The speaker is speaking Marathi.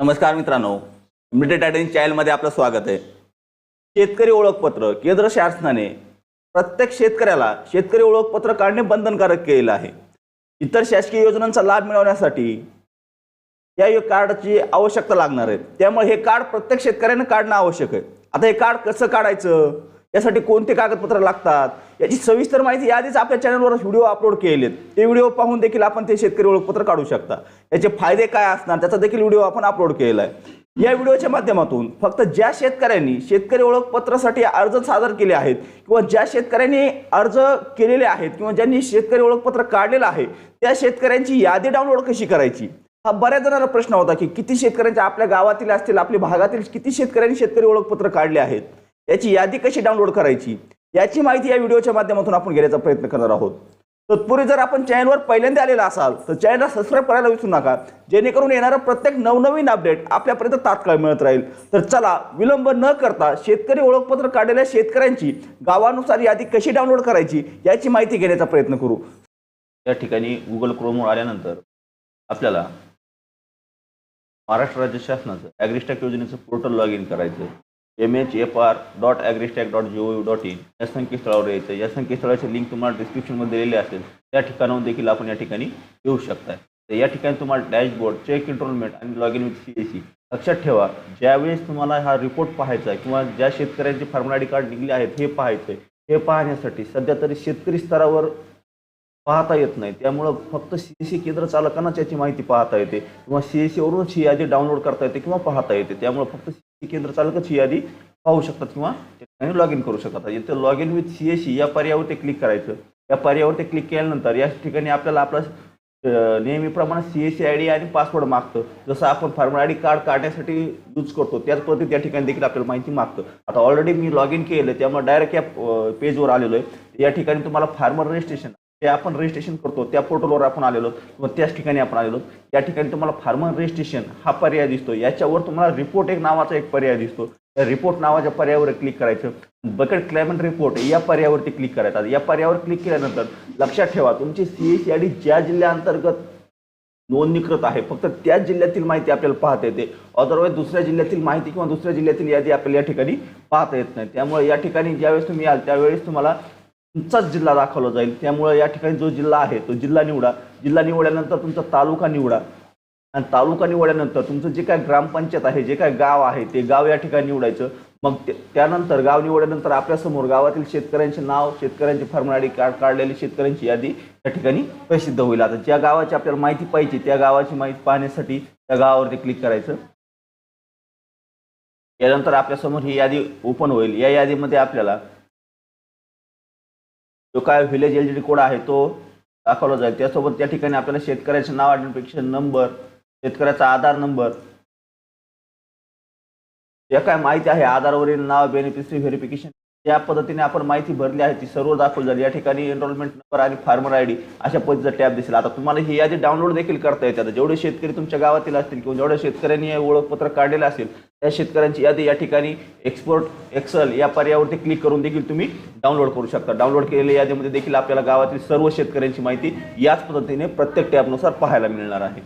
नमस्कार मित्रांनो इमिडिएट अटेन्स चॅनलमध्ये आपलं स्वागत आहे. शेतकरी ओळखपत्र केंद्र शासनाने प्रत्येक शेतकऱ्याला शेतकरी ओळखपत्र काढणे बंधनकारक केलेलं आहे. इतर शासकीय योजनांचा लाभ मिळवण्यासाठी या कार्डची आवश्यकता लागणार आहे. त्यामुळे हे कार्ड प्रत्येक शेतकऱ्यानं काढणं आवश्यक आहे. आता हे कार्ड कसं काढायचं? यासाठी कोणते कागदपत्र लागतात? याची सविस्तर माहिती याआधीच आपल्या चॅनलवर व्हिडिओ अपलोड केलेत. ते व्हिडिओ पाहून देखील आपण ते शेतकरी ओळखपत्र काढू शकता. याचे फायदे काय असणार त्याचा देखील व्हिडिओ आपण अपलोड केलेला आहे या व्हिडिओच्या माध्यमातून फक्त ज्या शेतकऱ्यांनी शेतकरी ओळखपत्रासाठी अर्ज सादर केले आहेत किंवा ज्या शेतकऱ्यांनी अर्ज केलेले आहेत किंवा ज्यांनी शेतकरी ओळखपत्र काढलेलं आहे त्या शेतकऱ्यांची यादी डाउनलोड कशी करायची? हा बऱ्याच जणांना प्रश्न होता की किती शेतकऱ्यांच्या आपल्या गावातील असतील आपल्या भागातील किती शेतकऱ्यांनी शेतकरी ओळखपत्र काढले आहेत? याची यादी कशी डाउनलोड करायची? याची माहिती या व्हिडिओच्या माध्यमातून आपण घेण्याचा प्रयत्न करणार आहोत. तत्पूर्वी जर आपण चॅनलवर पहिल्यांदा आलेला असाल तर चॅनलला सबस्क्राईब करायला विसरू नका जेणेकरून येणारा प्रत्येक नवनवीन अपडेट आपल्यापर्यंत तात्काळ मिळत राहील. तर चला विलंब न करता शेतकरी ओळखपत्र काढलेल्या शेतकऱ्यांची गावानुसार यादी कशी डाउनलोड करायची याची माहिती घेण्याचा प्रयत्न करू. या ठिकाणी गुगल क्रोमवर आल्यानंतर आपल्याला महाराष्ट्र राज्य शासनाचं ॲग्रिस्टॅक योजनेचं पोर्टल लॉग इन करायचं M H F R dot Agristack dot G O U dot in या संकेतस्थळावर यायचं. या संकेतस्थळाची लिंक तुम्हाला डिस्क्रिप्शनमध्ये दिलेली असेल. त्या ठिकाणाहून देखील आपण या ठिकाणी येऊ शकता तर या ठिकाणी तुम्हाला डॅशबोर्ड चेक इनरोलमेंट आणि log in with C S C लक्षात ठेवा ज्यावेळेस तुम्हाला हा रिपोर्ट पाहायचा आहे किंवा ज्या शेतकऱ्यांचे फार्मर आय डी कार्ड निघले आहेत हे पाहायचं आहे हे पाहण्यासाठी सध्या तरी शेतकरी स्तरावर पाहता येत नाही. त्यामुळं फक्त सी एस सी केंद्र चालकांनाच याची माहिती पाहता येते किंवा सी एस सीवरून ही यादी डाउनलोड करता येते किंवा पाहता येते. त्यामुळं फक्त केंद्र चालकची ही यादी पाहू शकतात किंवा त्या ठिकाणी लॉग इन करू शकतात. इथं log in with C S C या पर्यावरती क्लिक करायचं. या पर्यावरती क्लिक केल्यानंतर या ठिकाणी आपल्याला आपला नेहमीप्रमाणे C S C I D आणि पासवर्ड मागतं. जसं आपण फार्मर आय डी कार्ड काढण्यासाठी यूज करतो त्याच पद्धतीत त्या ठिकाणी देखील आपल्याला माहिती मागतं. आता ऑलरेडी मी लॉग इन केलं त्यामुळे डायरेक्ट या पेजवर आलेलो आहे. या ठिकाणी तुम्हाला फार्मर रजिस्ट्रेशन ते आपण रजिस्ट्रेशन करतो त्या पोर्टलवर आपण आलेलो किंवा त्याच ठिकाणी आपण आलेलो. या ठिकाणी तुम्हाला फार्मर रजिस्ट्रेशन हा पर्याय दिसतो. याच्यावर तुम्हाला रिपोर्ट एक नावाचा एक पर्याय दिसतो. त्या रिपोर्ट नावाच्या पर्यायावर क्लिक करायचं. बकेट क्लायमेट रिपोर्ट या पर्यायावरती क्लिक करायचं. या पर्यायावर क्लिक केल्यानंतर लक्षात ठेवा तुमची सी एस सी ज्या जिल्ह्याअंतर्गत नोंदणीकृत आहे फक्त त्याच जिल्ह्यातील माहिती आपल्याला पाहता येते. अदरवाईज दुसऱ्या जिल्ह्यातील माहिती किंवा दुसऱ्या जिल्ह्यातील यादी आपल्याला या ठिकाणी पाहता येत नाही. त्यामुळे या ठिकाणी ज्यावेळेस तुम्ही याल त्यावेळेस तुम्हाला तुमचाच जिल्हा दाखवला जाईल. त्यामुळे या ठिकाणी जो जिल्हा आहे तो जिल्हा निवडा. जिल्हा निवडल्यानंतर तुमचा तालुका निवडा. आणि तालुका निवडल्यानंतर तुमचं जे काय ग्रामपंचायत आहे जे काय गाव आहे ते गाव या ठिकाणी निवडायचं. मग त्यानंतर गाव निवडल्यानंतर आपल्यासमोर गावातील शेतकऱ्यांचे नाव शेतकऱ्यांची फर्मनाडी कार्ड काढलेली शेतकऱ्यांची यादी या ठिकाणी प्रसिद्ध होईल. आता ज्या गावाची आपल्याला माहिती पाहिजे त्या गावाची माहिती पाहण्यासाठी त्या गावावरती क्लिक करायचं. यानंतर आपल्यासमोर ही यादी ओपन होईल. या यादीमध्ये आपल्याला जो काय व्हिलेज एल डी कोड आहे तो दाखवला जाईल. त्यासोबत त्या ठिकाणी आपल्याला शेतकऱ्याचे नाव आयडेंटिफिकेशन नंबर शेतकऱ्याचा आधार नंबर जे काय माहिती आहे आधारवरील नाव बेनिफिशरी व्हेरिफिकेशन ज्या पद्धतीने आपण माहिती भरली आहे ती सर्व दाखवली जाईल. या ठिकाणी एनरोलमेंट नंबर आणि फार्मर आय डी अशा पद्धतीचा टॅब दिसेल. आता तुम्हाला ही यादी डाउनलोड देखील करता येते. आता जेवढे शेतकरी तुमच्या गावातील असतील किंवा जेवढ्या शेतकऱ्यांनी हे ओळखपत्र काढलेलं असेल त्या शेतकऱ्यांची यादी या ठिकाणी एक्सपोर्ट एक्सल या पर्यायावरती क्लिक करून देखील तुम्ही डाउनलोड करू शकता. डाउनलोड केलेल्या यादीमध्ये देखील आपल्याला गावातील सर्व शेतकऱ्यांची माहिती याच पद्धतीने प्रत्येक टॅबनुसार पाहायला मिळणार आहे.